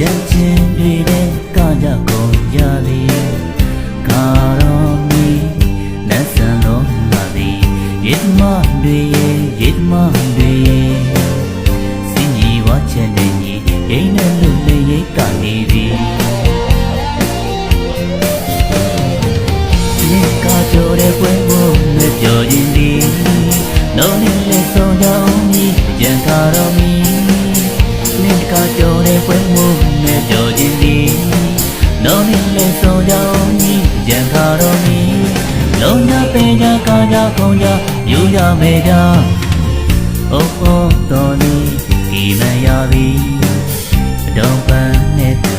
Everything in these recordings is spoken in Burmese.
ရဲ့ချင်းတွေတဲ့ကကြကုန်ရသည်ကာရောမီလက်ဆံလုံးလာသည်ရစ်မတွေရဲ့ရစ်မတွေရဲ့စင်ကြီးဝါချန်တဲ့ညီရိမ့်နဲ့လူတွေရိတ်ကနေသည်ဒီကကြိုတဲ့ပွဲကိုမပြောရင်ဒီလုံးနဲ့လဲဆုံးကြအောင်ကြီးပြန်ကာရောမီ ကကြောတဲ့ပွဲကိုနဲ့ပြောရင်ဒီလုံးနဲ့လက်ဆောင်ကြောင်းကြီးကြံခါတော်မီလုံးညာပင်ညာကာညာခုံညာယူရမယ်ကြအိုးအိုးတော်နေဒီမရပြီတော့ပန်းနဲ့တူ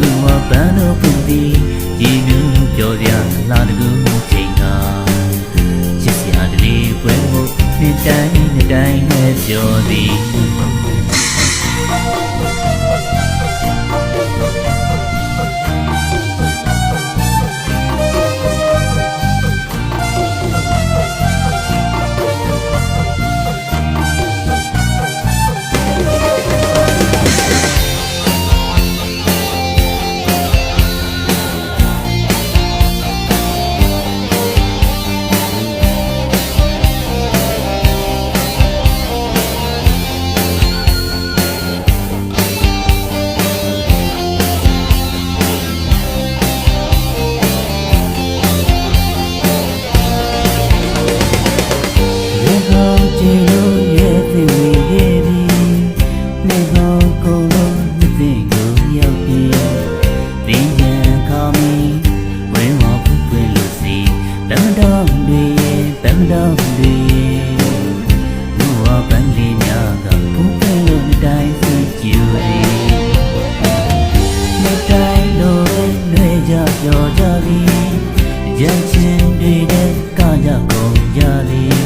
လူမပန်းတို့ပြင်ပြီးဒီလူပြောစရာလာတကူချိန်ကချစ်စရာတလေးပွဲဖို့နှစ်တိုင်းနှစ်တိုင်းနဲ့ပြောသည် ပန်းလေးများကဖူးပွင့်လို့တိုင်းစီကျူရီမတိုင်းလို့လွေကြပြောကြပြီကြံချင်းတွေနဲ့ကကြကုန်ကြသည်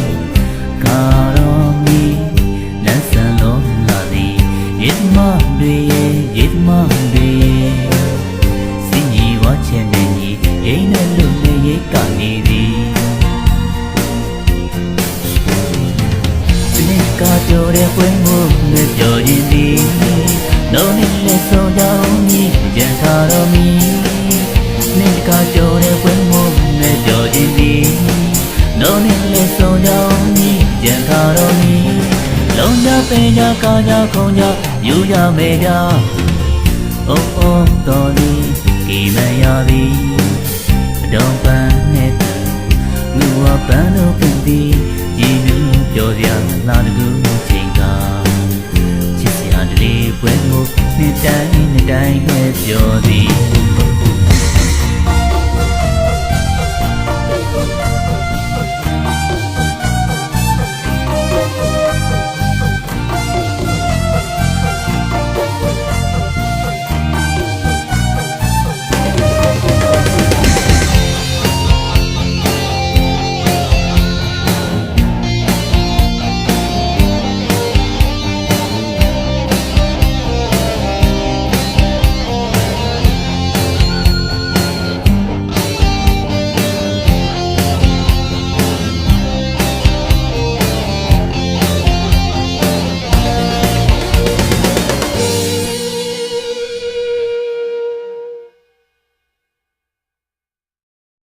ကာရောမီလက်ဆန်လုံးလာသည်ရေသမားတွေရဲ့ရေသမားတွေရဲ့စင်ကြီးဝါချင်နေကြီးအိမ်နဲ့လူနဲ့ရိတ် မို့နဲ့ကြောရင်သည်လုံးနဲ့လက်ဆောင်ကြောင်းကြီးကြံထားတော်မီနေ့ကကြောတဲ့ပွဲမို့နဲ့ကြောရင်သည်လုံးနဲ့လက်ဆောင်ကြောင်းကြီးကြံခါတော်မီလုံးကြပင်ကြကာကြခုံကြယူရမယ်ကြအိုးအိုးတော်သည်ဒီမရသည်အတော်ပန်းနဲ့သူလူဝပန်းတို့ပြင်သည်ရည်နူးပြောစရာလာတကူ နှစ်တိုင်းနှစ်တိုင်းနဲ့ပြောသည်